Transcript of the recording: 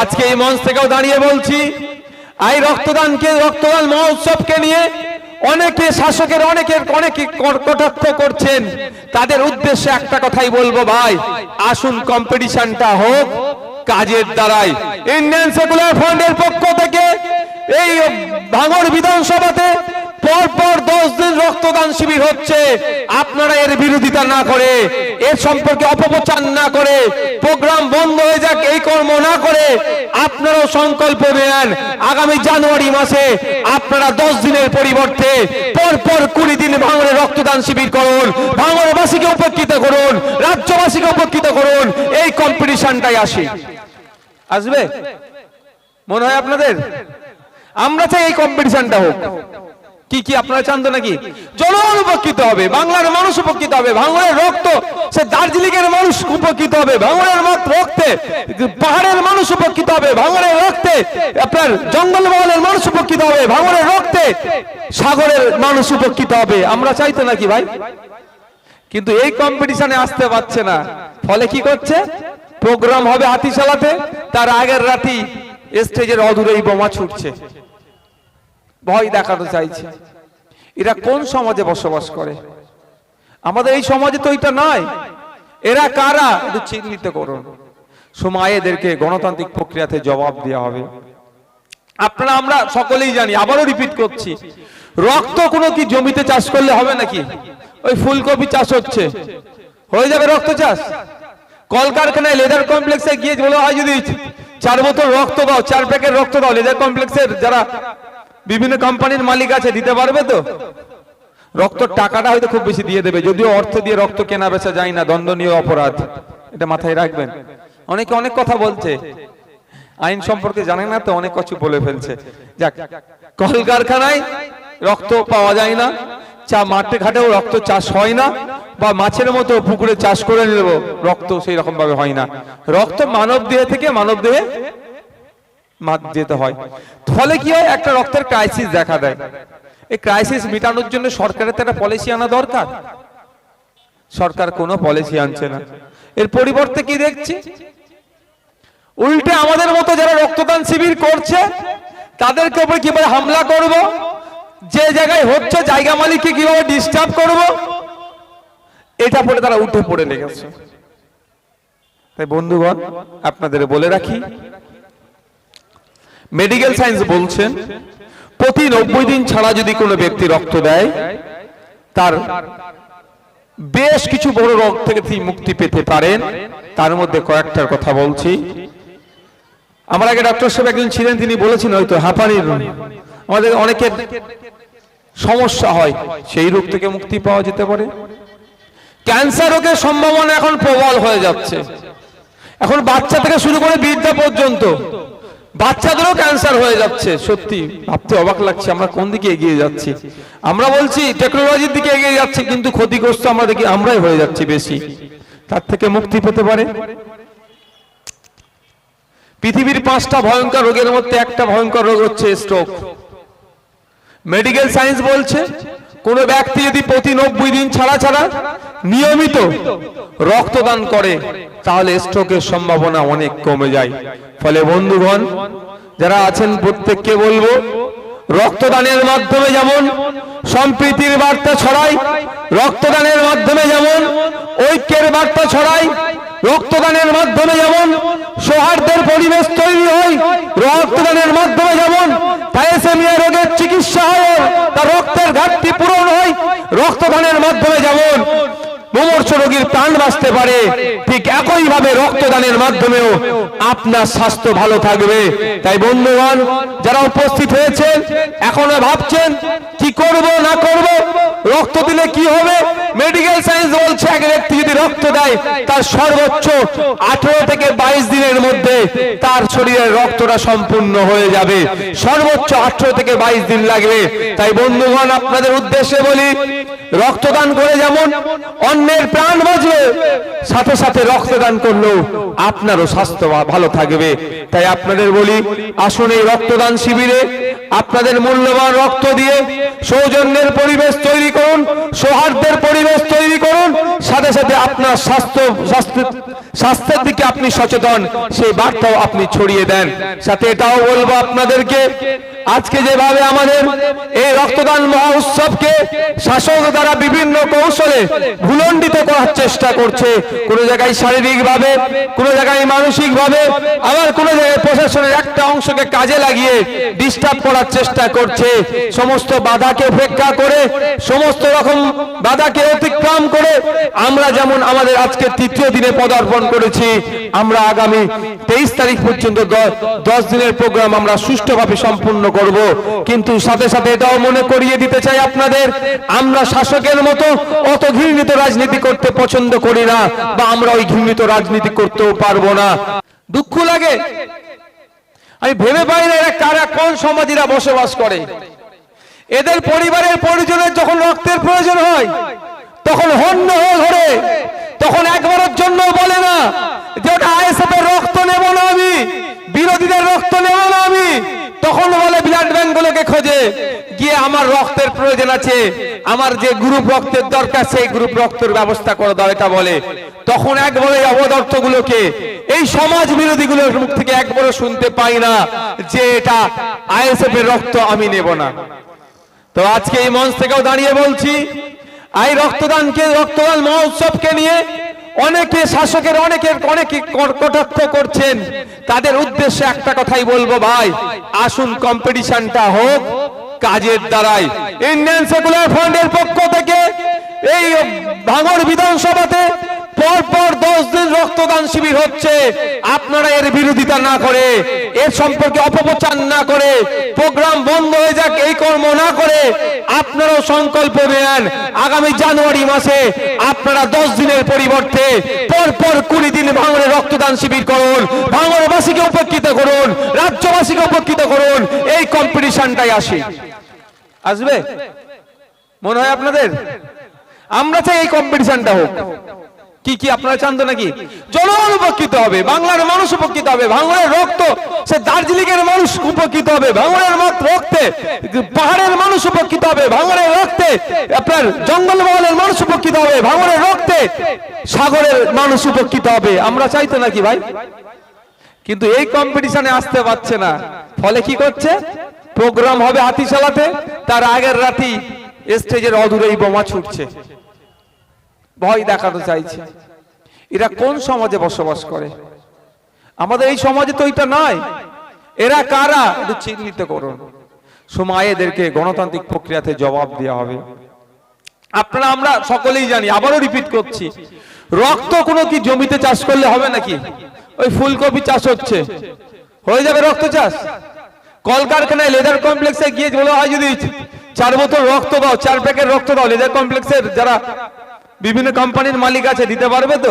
আজকে এই মঞ্চ থেকেও দাঁড়িয়ে বলছি, এই রক্তদানকে, রক্তদান মহোৎসবকে নিয়ে অনেকে শাসকের অনেকের অনেকে কটাক্ষ করছেন। তাদের উদ্দেশ্যে একটা কথাই বলব ভাই, আসুন কম্পিটিশনটা হোক কাজের দ্বারাই। ইন্ডিয়ান সেকুলার ফ্রন্টের পক্ষ থেকে এই ভাঙড় বিধানসভাতে পর পর দশ দিন রক্তদান শিবির হচ্ছে। আপনারা এর বিরোধিতা না করে, এর সম্পর্কে অপপ্রচার না করে, প্রোগ্রাম বন্ধ হয়ে যাক, এই কর্ম না করে, আপনারাও সংকল্প নেন, আগামী জানুয়ারি মাসে আপনারা দশ দিনের পরিবর্তে পর পর কুড়ি দিন ভাঙড়ে রক্তদান শিবির করুন, ভাঙড়বাসীকে উপকৃত করুন, রাজ্যবাসীকে উপকৃত করুন, এই কম্পিটিশনটাই আসি। আসবে? মনে হয় আপনাদের? আমরা চাই এই কম্পিটিশনটা হোক। কি কি আপনারা চান তো নাকি? জনগণ উপকৃত হবে, বাংলার মানুষ উপকৃত হবে ভাঙড়ের রক্ত, সে দার্জিলিং এর মানুষ উপকৃত হবে ভাঙড়ের রক্তে পাহাড়ের মানুষ উপকৃত হবে ভাঙড়ের রক্তে, আপনার জঙ্গল জঙ্গলমহলের মানুষ উপকৃত হবে ভাঙড়ের রক্তে, সাগরের মানুষ উপকৃত হবে। আমরা চাই তো নাকি ভাই? কিন্তু এই কম্পিটিশনে আসতে পারছে না। ফলে কি করছে? প্রোগ্রাম হবে হাতিশালাতে, তার আগের রাতি স্টেজের অদূরেই বোমা ছুটছে। ভয় দেখাতে চাইছে। এরা কোন সমাজে বসবাস করে? আমাদের এই সমাজে তো এটা নয়। এরা কারা? চিহ্নিত করুন। সময় এদেরকে গণতান্ত্রিক প্রক্রিয়াতে জবাব দেওয়া হবে। আপনারা, আমরা সকলেই জানি, আবারও রিপিট করছি, রক্ত কোনো কি জমিতে চাষ করলে হবে নাকি? ওই ফুলকপি চাষ হচ্ছে। হয়ে যাবে রক্ত চাষ? কলকারখানায় লেদার কমপ্লেক্সে গিয়ে বলা হয় যদি চার বোতল রক্ত দাও, চার প্যাকেট রক্ত দাও, লেদার কমপ্লেক্সের যারা বিভিন্ন কোম্পানির মালিক আছে, দিতে পারবে তো? রক্তর টাকাটা হয়তো খুব বেশি দিয়ে দেবে, যদিও অর্থ দিয়ে রক্ত কেনা বেচা যায় না, দণ্ডনীয় অপরাধ। এটা মাথায় রাখবেন। অনেকে অনেক কথা বলছে। আইন সম্পর্কে জানে না তো, অনেক কিছু বলে ফেলছে। যাক, কলকারখানায় রক্ত পাওয়া যায় না, চা মাঠে ঘাটেও রক্ত চাষ হয় না, বা মাছের মতো পুকুরে চাষ করে নেব, রক্ত সেই রকম ভাবে হয় না। রক্ত মানব দেহে থেকে মানব দেহে যেতে হয়। ফলে কি হয়? একটা রক্তের ক্রাইসিস দেখা দেয়। এই ক্রাইসিস মেটানোর জন্য সরকারের তো একটা পলিসি আনা দরকার। সরকার কোনো পলিসি আনছে না। এর পরিবর্তে কি দেখছি? উল্টে আমাদের মতো যারা রক্তদান শিবির করছে, তাদেরকে উপরে কীভাবে হামলা করব? যে জায়গায় হচ্ছে, জায়গা মালিককে কীভাবে ডিস্টার্ব করব? এটা পরে তারা উঠে পড়ে লেগেছে। তাই বন্ধুগণ, আপনাদের বলে রাখি মেডিকেল সায়েন্স বলছেন, প্রতি নব্বই দিন ছাড়া যদি কোনো ব্যক্তি রক্ত দেয়, তার বেশ কিছু বড় রোগ থেকে তিনি মুক্তি পেতে পারেন। তার মধ্যে কয়েকটার কথা বলছি। আমার আগে ডক্টর সাহেব একজন ছিলেন, তিনি বলেছেন হয়তো হাঁপানির রোগ। আমাদের অনেকের সমস্যা হয়, সেই রোগ থেকে মুক্তি পাওয়া যেতে পারে। ক্যান্সার রোগের সম্ভাবনা এখন প্রবল হয়ে যাচ্ছে। এখন বাচ্চা থেকে শুরু করে বৃদ্ধা পর্যন্ত বাচ্চাদেরও ক্যান্সার হয়ে যাচ্ছে, সত্যি। ভাবতে অবাক লাগছে, আমরা কোন দিকে এগিয়ে যাচ্ছি? আমরা বলছি টেকনোলজির দিকে এগিয়ে যাচ্ছি, কিন্তু ক্ষতিগ্রস্ত আমরা দেখি, আমরাই হয়ে যাচ্ছি বেশি। তার থেকে মুক্তি পেতে পারে? পৃথিবীর পাঁচটা ভয়ঙ্কর রোগের মধ্যে একটা ভয়ঙ্কর রোগ হচ্ছে স্ট্রোক মেডিকেল সায়েন্স বলছে, কোন ব্যক্তি যদি প্রতি নব্বই দিন ছাড়া ছাড়া নিয়মিত রক্তদান করে, তাহলে স্ট্রোকের সম্ভাবনা অনেক কমে যায়। ফলে বন্ধুগণ, যারা আছেন প্রত্যেককে বলব, রক্তদানের মাধ্যমে যেমন সম্প্রীতির বার্তা ছড়ায়, রক্তদানের মাধ্যমে যেমন ঐক্যের বার্তা ছড়ায়, রক্তদানের মাধ্যমে যেমন সৌহার্দ্যের পরিবেশ তৈরি হয়, রক্তদানের মাধ্যমে যেমন থাইসেমিয়া রোগের চিকিৎসা হয়, তার রক্তের ঘাটতি পূরণ হয়, রক্তদানের মাধ্যমে যেমন মুমূর্ষ রোগীর প্রাণ বাঁচতে পারে, ঠিক একই ভাবে রক্তদানের মাধ্যমেও আপনার স্বাস্থ্য ভালো থাকবে। তাই বন্ধুগণ, যারা উপস্থিত হয়েছেন, এখনও ভাবছেন, কি করব, না করব, রক্ত দিলে কি হবে? মেডিকেল সায়েন্স বলছে, এক ব্যক্তি যদি রক্ত দেয়, তার সর্বোচ্চ আঠেরো থেকে বাইশ দিনের মধ্যে তার শরীরের রক্তটা সম্পূর্ণ হয়ে যাবে। সর্বোচ্চ আঠেরো থেকে বাইশ দিন লাগবে। তাই বন্ধুগণ, আপনাদের উদ্দেশ্যে বলি, রক্তদান করে যেমন অন্যের প্রাণ বাঁচবে, সাথে সাথে রক্তদান করলেও আপনারও স্বাস্থ্য ভালো থাকবে। তাই আপনাদের বলি, আসুন এই রক্তদান শিবিরে আপনাদের মূল্যবান রক্ত দিয়ে সৌজন্যের পরিবেশ তৈরি করুন, সৌহার্দ্যের সাথে আপনার স্বাস্থ্য, স্বাস্থ্যের দিকে আপনি সচেতন। সেই বার্তাও আপনি ছড়িয়ে দেন। সাথে এটাও বলব আপনাদেরকে আজকে যেভাবে আমাদের এই রক্তদান মহোৎসবকে শাসক দ্বারা বিভিন্ন কৌশলে ভুলণ্ডিত করার চেষ্টা করছে, কোন জায়গায় শারীরিক ভাবে কোন জায়গায় মানসিক ভাবে আবার কোন জায়গায় প্রশাসনের একটা অংশকে কাজে লাগিয়ে ডিস্টার্ব করার চেষ্টা করছে। সমস্ত বাধাকে উপেক্ষা করে, সমস্ত রকম বাধাকে অতিক্রম করে আমরা যেমন আমাদের আজকে তৃতীয় দিনে পদার্পণ করেছি, আমরা আগামী তেইশ তারিখ পর্যন্ত দশ দিনের প্রোগ্রাম আমরা সুষ্ঠুভাবে সম্পূর্ণ করব। কিন্তু সাথে সাথে এটাও মনে করিয়ে দিতে চাই আপনাদের, আমরা শাসকের মতো অত ঘৃণিত রাজনীতি করতে পছন্দ করি না বা আমরা ওই ঘৃণিত রাজনীতি করতেও পারব না। দুঃখ লাগে। আমি ভেবে পাই না এরা কারা কোন সমাজীরা বসবাস করে। এদের পরিবারের পরিজনের যখন রক্তের প্রয়োজন হয়, তখন হন্য হয়ে ধরে, তখন একবারের জন্য বলে না যে ওটা আইএসএফ এর রক্ত নেব না আমি বিরোধীদের রক্ত নেব না আমি তখন বলে ব্লাড ব্যাংকগুলোকে খোঁজে গিয়ে আমার রক্তের প্রয়োজন আছে। আমার যে গ্রুপ রক্তের দরকার, সেই গ্রুপ রক্তের ব্যবস্থা করে দাও, এটা বলে। তখন একবারে এই অবদর্থগুলোকে এই সমাজ বিরোধীগুলোর মুখ থেকে একবারও শুনতে পাই না যে এটা আইএসএফ এর রক্ত আমি নেব না। তো আজকে এই মঞ্চ থেকেও দাঁড়িয়ে বলছি, এই রক্তদানকে, রক্তদান মহোৎসবকে নিয়ে অনেকে শাসকের, অনেকের, অনেকে কটাক্ষ করছেন। তাদের উদ্দেশ্যে একটা কথাই বলব ভাই, আসুন কম্পিটিশনটা হোক। কাজের দ্বারাই। ইন্ডিয়ান সেকুলার ফ্রন্টের পক্ষ থেকে এই ভাঙর বিধানসভাতে পর পর দশ দিন রক্তদান শিবির হচ্ছে। আপনারা এর বিরোধিতা না করে, এর সম্পর্কে অপপ্রচার না করে, প্রোগ্রাম বন্ধ হয়ে যাক, এই কর্ম না করে, আপনারাও সংকল্প নেন, আগামী জানুয়ারি মাসে আপনারা দশ দিনের পরিবর্তে পর পর কুড়ি দিন ভাঙড়ে রক্তদান শিবির করুন ভাঙড়বাসীকে উপকৃত করুন, রাজ্যবাসীকে উপকৃত করুন, এই কম্পিটিশনটাই আসে। আসবে? মনে হয় আপনাদের? আমরা চাই এই কম্পিটিশনটা হোক। কি কি, আপনারা চান তো নাকি? জনগণ উপকৃত হবে, বাংলার মানুষ উপকৃত হবে ভাঙড়ের রক্ত, সে দার্জিলিং এর মানুষ উপকৃত হবে মত রক্তে, পাহাড়ের মানুষ উপকৃত হবে ভাঙড়ের রক্তে, আপনার জঙ্গলমহলের মানুষ উপকৃত হবে ভাঙড়ের রক্তে, সাগরের মানুষ উপকৃত হবে। আমরা চাই তো নাকি ভাই? কিন্তু এই কম্পিটিশনে আসতে পারছে না। ফলে কি করছে? প্রোগ্রাম হবে হাতিশালাতে। তার আগের রাতি স্টেজের অদূরেই বোমা ছুটছে। ভয় দেখাতে চাইছে। এরা কোন সমাজে বসবাস করে? আমাদের এই সমাজে তো এটা নয় এরা কারা? একটু চিহ্নিত করুন। সময় এদেরকে গণতান্ত্রিক প্রক্রিয়াতে জবাব দেওয়া হবে। আপনারা, আমরা সকলেই জানি, আবারও রিপিট করছি, রক্ত কোনো কি জমিতে চাষ করলে হবে নাকি? ওই ফুলকপি চাষ হচ্ছে। হয়ে যাবে রক্ত চাষ? কলকারখানায় লেদার কমপ্লেক্সে গিয়ে বলা হয় যদি চার বোতল রক্ত দাও, চার প্যাকেট রক্ত দাও। লেদার কমপ্লেক্সের যারা বিভিন্ন কোম্পানির মালিক আছে, দিতে পারবে তো?